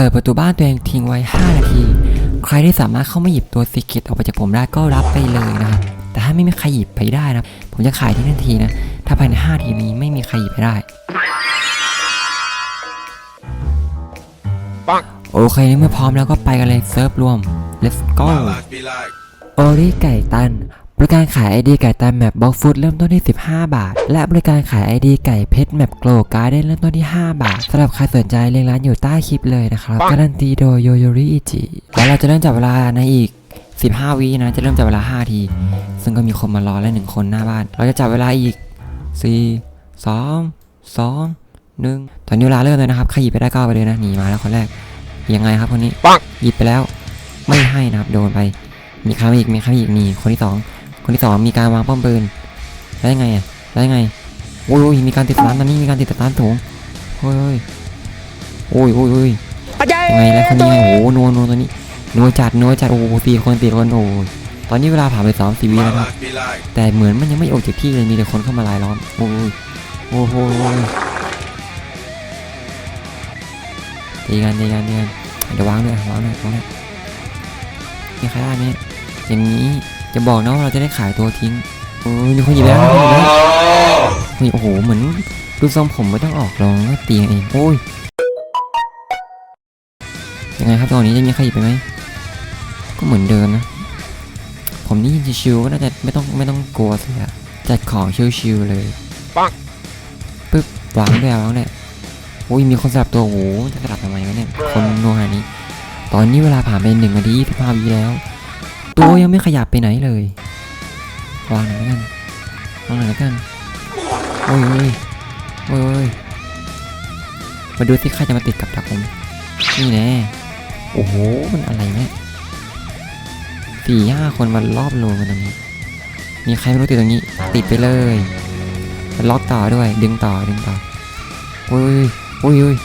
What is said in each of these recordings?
เปิดประตูบ้านตัวเองทิ้งไว้ 5 นาที ใครที่สามารถเข้ามาหยิบตัวซีเกตออกไปจากผมได้ก็รับไปเลยนะครับ แต่ถ้าไม่มีใครหยิบไปได้นะ ผมจะขายที่ทันทีนะ ถ้าภายใน5ทีนี้ไม่มีใครหยิบไปได้โอเคเมื่อพร้อมแล้วก็ไปกันเลยเซิร์ฟรวม let's go My life be like โอริไก่ตัน บริการขาย ID ไก่ตันแมปบล็อกฟุตเริ่มต้นที่ 15 บาท และบริการขาย ID ไก่เพชรแมปโกลการ์ได้เริ่มต้นที่ 5 บาทสำหรับใครสนใจเรียงร้านอยู่ใต้คลิปเลยนะครับการันตีโดยโยโยริอิจิแล้วเราจะเริ่มจับเวลาในอีก 15 วินะจะเริ่มจับเวลา 5 ที ซึ่งก็มีคนมารอแล้วหนึ่งคนหน้าบ้าน เราจะจับเวลาอีก 4 2 2 1ตอนนี้เวลาเริ่มเลยนะครับใครหยิบไปได้ก็เอาไปเลยนะหนีมาแล้วคนแรกยังไงครับคนนี้ปังหยิบไปแล้ว ไม่ให้นะครับโดนไป มีใครมาอีกมีใครมาอีกนี่คนที่สอง คนที่สองมีการวางป้อมปืนได้ไงอะได้ไงโอ้ยมีการติดสตาร์ตอนนี้มีการติดสตาร์ทถุงโอ้ยโอ้ยโอ้ยโอ้ยยังไงแล้วคนนี้โอ้โหนัวนัวตัวนี้นัวจัดนัวจัดโอ้โหสี่คนสี่คนโอ้ยตอนนี้เวลาผ่านไปสามสี่วิแล้วครับแต่เหมือนมันยังไม่ออกจากที่เลยมีแต่คนเข้ามารายล้อมโอ้ยโอ้โหตีกันตีกันตีกันเดี๋ยววางด้วยวางด้วยวางด้วยมีใครได้ไหมอย่างนี้ จะบอกนะว่าเราจะได้ขายตัวทิ้ง โอ้ยมีคนหยิบแล้วมีคนหยิบแล้วเฮ้ยโอ้โห เหมือนดูทรงผมไม่ต้องออกลองก็ตีกันเอง โอ้ย ยังไงครับตอนนี้จะมีใครหยิบไปไหม ก็เหมือนเดิมนะ ผมนี่ยินชิวๆก็น่าจะไม่ต้องไม่ต้องกลัวสิอะจัดของชิวๆเลยปังปึ๊บวางด้วยวางด้วยโอ้ยมีคนสลับตัวโอ้โหจะสลับทำไมวะเนี่ย คนโนหานี้ ตอนนี้เวลาผ่านไปหนึ่งนาทีสิบห้าวิแล้ว ตัวยังไม่ขยับไปไหนเลยวางหน่อยแล้วกันวางหน่อยแล้วกันโอ้ยโอ้ยโอ้ยมาดูสิใครจะมาติดกับดักผมนี่แน่โอ้โหมันอะไรเนี่ยสี่ห้าคนมารอบโลกันตรงนี้ มีใครไม่รู้ติดตรงนี้ ติดไปเลยล็อกต่อด้วย ดึงต่อดึงต่อโอ้ยโอ้ยโอ้ย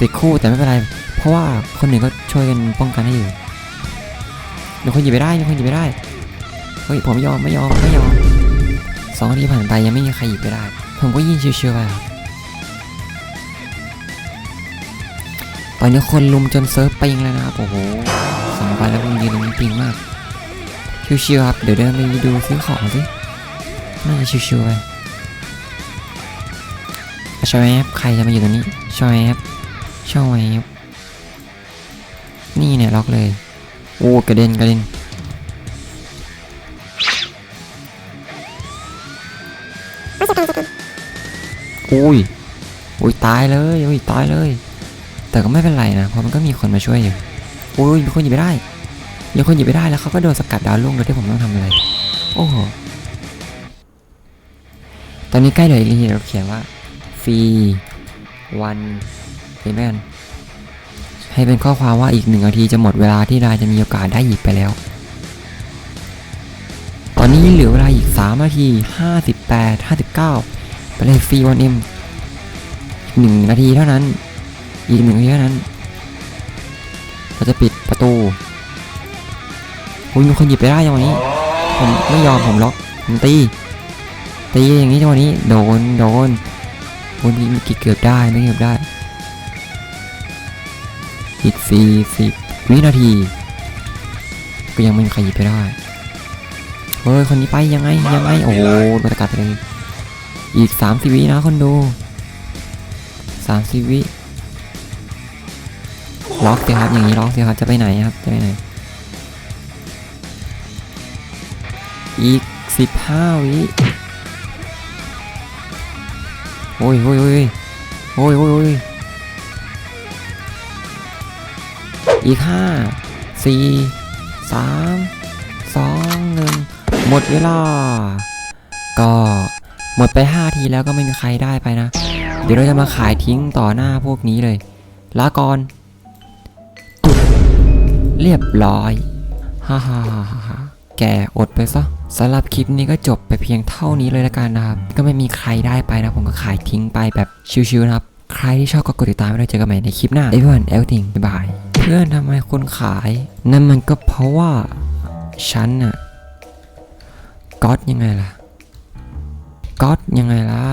ติดคู่แต่ไม่เป็นไร เพราะว่าคนหนึ่งก็ช่วยกันป้องกันให้อยู่ มีคนหยิบไปได้มีคนหยิบไปได้ เฮ้ยผมไม่ยอมไม่ยอมไม่ยอมสองนาทีผ่านไปยังไม่มีใครหยิบไปได้ ผมก็ยิงชิวๆไปครับตอนนี้คนลุมจนเซิร์ฟปิงแล้วนะครับโอ้โหสองวันแล้วลุงยืนตรงนี้ปิงมาก ชิวๆครับเดี๋ยวเดินไปดูซื้อของสิน่าจะชิวๆไปชอยแอปใครจะมาอยู่ตรงนี้ชอยแอปชอยแอปนี่เนี่ยล็อกเลย โอ้กระเด็นกระเด็นอุ้ยอุ้ยตายเลยอุ้ยตายเลย แต่ก็ไม่เป็นไรนะเพราะมันก็มีคนมาช่วยอยู่อุ้ยมีคนหยิบไปได้มีคนหยิบไปได้แล้วเขาก็โดนสกัดดาวลุ่งโดยที่ผมต้องทำอะไรโอ้โหตอนนี้ใกล้เลยลีเราเขียนว่าฟรีวันเห็นไหมกัน ให้เป็นข้อความว่าอีกหนึ่งนาทีจะหมดเวลาที่นายจะมีโอกาสได้หยิบไปแล้ว ตอนนี้เหลือเวลาอีก 3 นาที 58 59 ไปเลยฟรีวันเอ็มหนึ่งนาทีเท่านั้น อีกหนึ่งนาทีเท่านั้น เราจะปิดประตูโอ้ยมีคนหยิบไปได้จังวะนี้ ผมไม่ยอมผมล็อกผมตี ตีอย่างนี้จังวะนี้ โดน โดนโอ้มีกี่เกือบได้ไม่เกือบได้ อีกสี่สิบวินาที ก็ยังไม่มีใครหยิบไปได้ เฮ้ย คนนี้ไปยังไง ยังไง โอ้โหโดนสกัดไปเลย อีกสามสิบวินะคนดูสามสิบวิล็อกสิครับ อย่างนี้ล็อกสิครับ จะไปไหนครับ จะไปไหน อีกสิบห้าวิโอ้ยโอ้ยโอ้ยโอ้ยโอ้ย อีกห้าสี่สามสองหนึ่งหมดเวลา ก็หมดไป 5 ทีแล้วก็ไม่มีใครได้ไปนะ เดี๋ยวเราจะมาขายทิ้งต่อหน้าพวกนี้เลยลาก่อนตุดเรียบร้อยฮ่าฮ่าฮ่าฮ่าแกอดไปซะสำหรับคลิปนี้ก็จบไปเพียงเท่านี้เลยละกันนะครับ ก็ไม่มีใครได้ไปนะ ผมก็ขายทิ้งไปแบบชิวๆนะครับ ใครที่ชอบก็กดติดตามไว้เลยเจอกันใหม่ในคลิปหน้า everyone everything บ๊ายบาย พื่อนทำไมคุณขาย นั่นมันก็เพราะว่า ฉันน่ะก๊อตยังไงล่ะก๊อตยังไงล่ะ